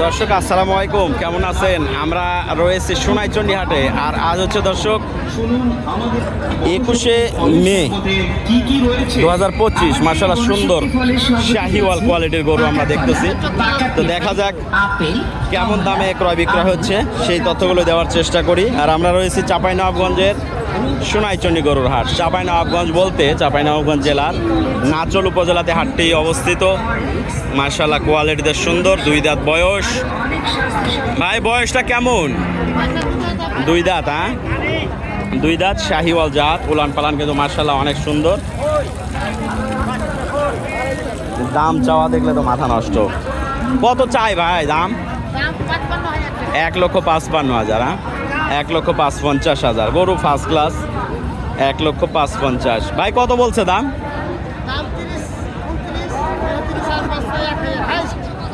দর্শক, আসসালামু আলাইকুম। কেমন আছেন? আমরা রয়েছি সোনাইচন্ডী হাটে আর আজ হচ্ছে দর্শক, একুশে মে দু হাজার পঁচিশ। মার্শাল্লাহ সুন্দর শাহিওয়াল কোয়ালিটির গরু আমরা দেখতেছি। তো দেখা যাক কেমন দামে ক্রয় বিক্রয় হচ্ছে। সেই তথ্যগুলো দেওয়ার চেষ্টা করি। আর আমরা রয়েছি চাঁপাইনবাবগঞ্জের সোনাইচন্ডী গরুর হাট চাঁপাইনবাবগঞ্জ বলতে চাঁপাইনবাবগঞ্জ জেলার নাচল উপজেলাতে হাটটি অবস্থিত। মার্শাল্লাহ কোয়ালিটিতে সুন্দর দুই দাঁত বয়স। ভাই বয়সটা কেমন? দুই দাঁত হ্যাঁ? দুই দাঁত শাহিওয়াল জাত উলান পালান কিন্তু মার্শাল্লাহ অনেক সুন্দর। দাম চাওয়া দেখলে তো মাথা নষ্ট। কত চাই ভাই দাম? এক লক্ষ পাঁচপান্ন হাজার হ্যাঁ? এক লক্ষ পাঁচ পঞ্চাশ হাজার। গরু ফার্স্ট ক্লাস এক লক্ষ পাঁচ পঞ্চাশ ভাই কত বলছে দাম?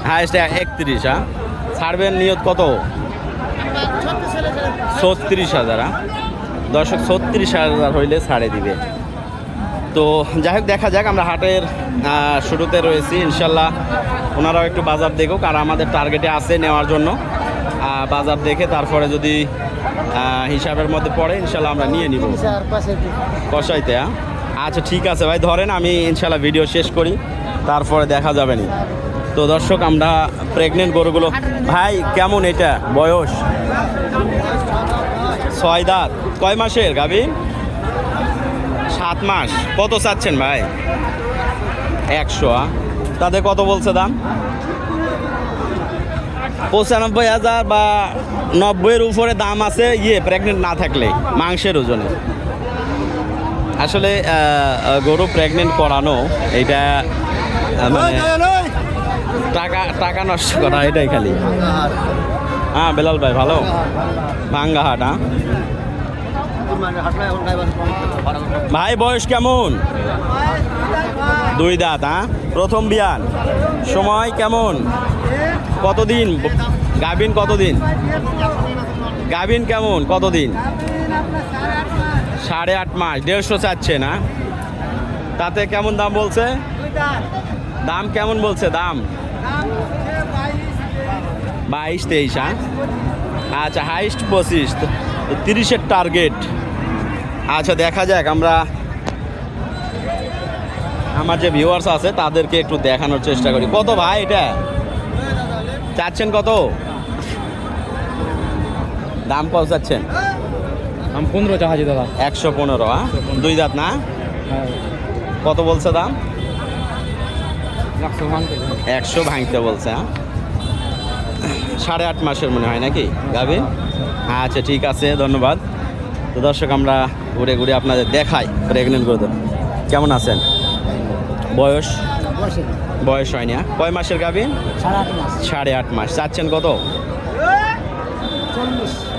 হাইস্ট। একত্রিশ হ্যাঁ? ছাড়বেন নিয়ত কত? ছত্রিশ হাজার হ্যাঁ? দর্শক ছত্রিশ হাজার হইলে ছাড়ে দিবে। তো যাই হোক দেখা যাক আমরা হাটের শুরুতে রয়েছি ইনশাল্লাহ। ওনারাও একটু বাজার দেখুক আর আমাদের টার্গেটে আছে নেওয়ার জন্য। বাজার দেখে তারপরে যদি হিসাবের মধ্যে পড়ে, ইনশাল্লাহ আমরা নিয়ে নিব। কষাইতে হ্যাঁ? আচ্ছা ঠিক আছে ভাই, ধরেন আমি ইনশাল্লাহ ভিডিও শেষ করি, তারপরে দেখা যাবে নি। তো দর্শক, আমরা প্রেগনেন্ট গরুগুলো, ভাই, কেমন এটা? বয়স? ছয় দাঁত। কয় মাসের, গাবি? সাত মাস। কত চাচ্ছেন ভাই? একশো আ? তাদের কত বলছে দাম? পঁচানব্বই হাজার বা নব্বইয়ের উপরে দাম আছে ইয়ে প্রেগনেন্ট না থাকলে মাংসের ওজনে। আসলে গরু প্রেগনেন্ট করানো এটা মানে টাকা টাকা নষ্ট করা এটাই খালি। হ্যাঁ বেলাল ভাই ভালো? ভাঙ্গা হাট হ্যাঁ? ভাই বয়স কেমন? দুই দাঁত হ্যাঁ? প্রথম বিয়ান। সময় কেমন? কতদিন? গাভিন কতদিন? গাভিন কেমন? কতদিন? সাড়ে আট মাস। দেড়শো চাচ্ছে না? তাতে কেমন দাম বলছে? দাম কেমন বলছে? দাম? বাইশ তেইশ হ্যাঁ? আচ্ছা হাইস্ট পঁচিশ। তিরিশের টার্গেট। আচ্ছা দেখা যাক, আমরা আমার যে ভিউয়ার্স আছে তাদেরকে একটু দেখানোর চেষ্টা করি। কত ভাই এটা? চাচ্ছেন কত? দাম কত চাচ্ছেন? দাম পনেরো চাহাজি দাদা। একশো পনেরো হ্যাঁ? দুই দাঁত না? কত বলছে দাম? একশো ভাঙতে বলছে। হ্যাঁ? সাড়ে আট মাসের মনে হয় নাকি গাভী? আচ্ছা ঠিক আছে ধন্যবাদ। তো দর্শক আমরা ঘুরে ঘুরে আপনাদের দেখাই প্রেগনেন্ট করে কেমন আছেন? বয়স? বয়স হয়নি হ্যাঁ? কয় মাসের গাভিন সাড়ে আট মাস। সাড়ে আট মাস। চাচ্ছেন কত?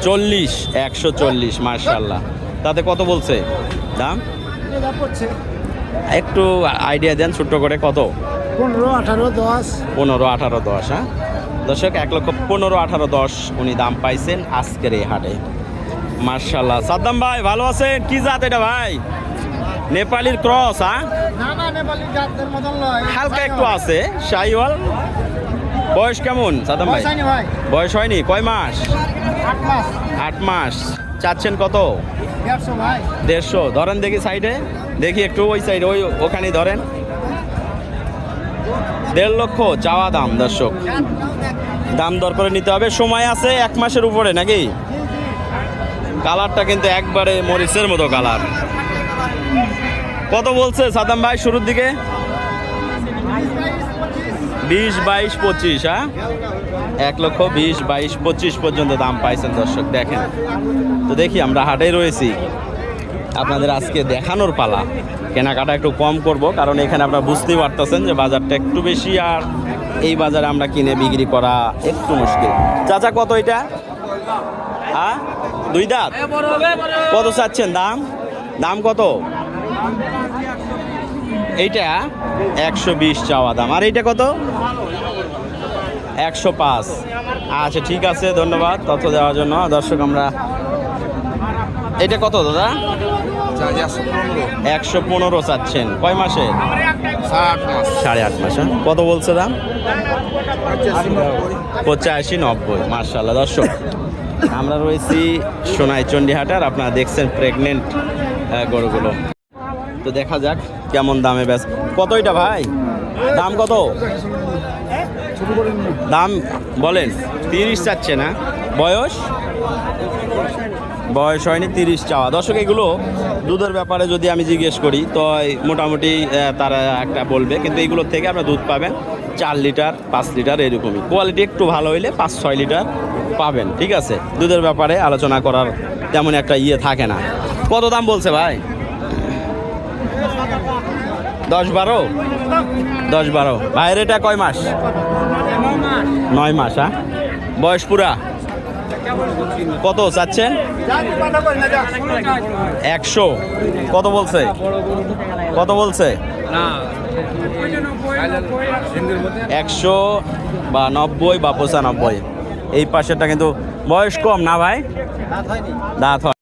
চল্লিশ। একশো চল্লিশ মার্শাল্লাহ তাতে কত বলছে? দাম? একটু আইডিয়া দেন ছোট্ট করে কত? পনেরো আঠারো দশ। পনেরো আঠারো দশ হ্যাঁ? দর্শক এক লক্ষ পনেরো আঠারো দশ উনি দাম পাইছেন আজকের এই হাটে। মার্শাল্লাহ সাদ্দাম ভাই ভালো আছেন? কি জাত এটা ভাই? নেপালির ক্রস হ্যাঁ হালকা একটু আছে। শাহিওয়াল। বয়স কেমন সাদ্দাম ভাই? বয়স হয়নি কয় মাস? আট মাস। চাচ্ছেন কত? দেড়শো ধরেন দেখি সাইডে। দেখি একটু ওই সাইডে ওই ওখানেই ধরেন। দেড় লক্ষ চাওয়া দাম দর্শক। দাম দর করে নিতে হবে। সময় আছে এক মাসের উপরে নাকি? কালারটা কিন্তু একবারে মরিচের মতো কালার। কত বলছে সাদাম ভাই শুরুর দিকে? বিশ, বাইশ, পঁচিশ হ্যাঁ? এক লক্ষ বিশ, বাইশ, পঁচিশ পর্যন্ত দাম পাইছেন দর্শক, দেখেন। তো দেখি, আমরা হাটে রয়েছি। আপনাদের আজকে দেখানোর পালা। কেনাকাটা একটু কম করব, কারণ এখানে আপনারা বুঝতেই পারতেছেন যে বাজারটা একটু বেশি, আর এই বাজারে আমরা কিনে বিক্রি করা একটু মুশকিল। চাচা, কত এটা? হ্যাঁ? দুই দাঁত? কত চাচ্ছেন দাম? দাম কত? এইটা একশো বিশ চাওয়া দাম। আর এইটা কত? একশো পাঁচ। আচ্ছা ঠিক আছে, ধন্যবাদ তথ্য দেওয়ার জন্য। দর্শক, আমরা এটা কত দাদা? একশো পনেরো চাচ্ছেন। কয় মাসে? সাড়ে আট মাস হ্যাঁ? কত বলছে দাম? পঁচাশি নব্বই মার্শাল্লাহ দর্শক, আমরা রয়েছি সোনাই চণ্ডীহাট আর আপনারা দেখছেন প্রেগনেন্ট গরুগুলো। তো দেখা যাক কেমন দামে ব্যাস কত এটা ভাই? দাম কত? দাম বলেন, তিরিশ চাচ্ছে না। বয়স? বয়স হয়নি, তিরিশ চাওয়া। দর্শক, এগুলো দুধের ব্যাপারে যদি আমি জিজ্ঞেস করি, তো মোটামুটি তারা একটা বলবে, কিন্তু এইগুলোর থেকে আপনার দুধ পাবেন চার লিটার, পাঁচ লিটার, এরকমই। কোয়ালিটি একটু ভালো হইলে পাঁচ, ছয় লিটার পাবেন, ঠিক আছে? দুধের ব্যাপারে আলোচনা করার তেমন একটা ইয়ে থাকে না। কত দাম বলছে ভাই? দশ বারো? দশ বারো। ভাইয়ের এটা কয় মাস? নয় মাস হ্যাঁ? বয়স পুরা? কত চাচ্ছেন একশো। কত বলছে? কত বলছে? একশো বা নব্বই বা পঁচানব্বই। এই পাশেরটা কিন্তু বয়স কম না ভাই? দাঁত হয়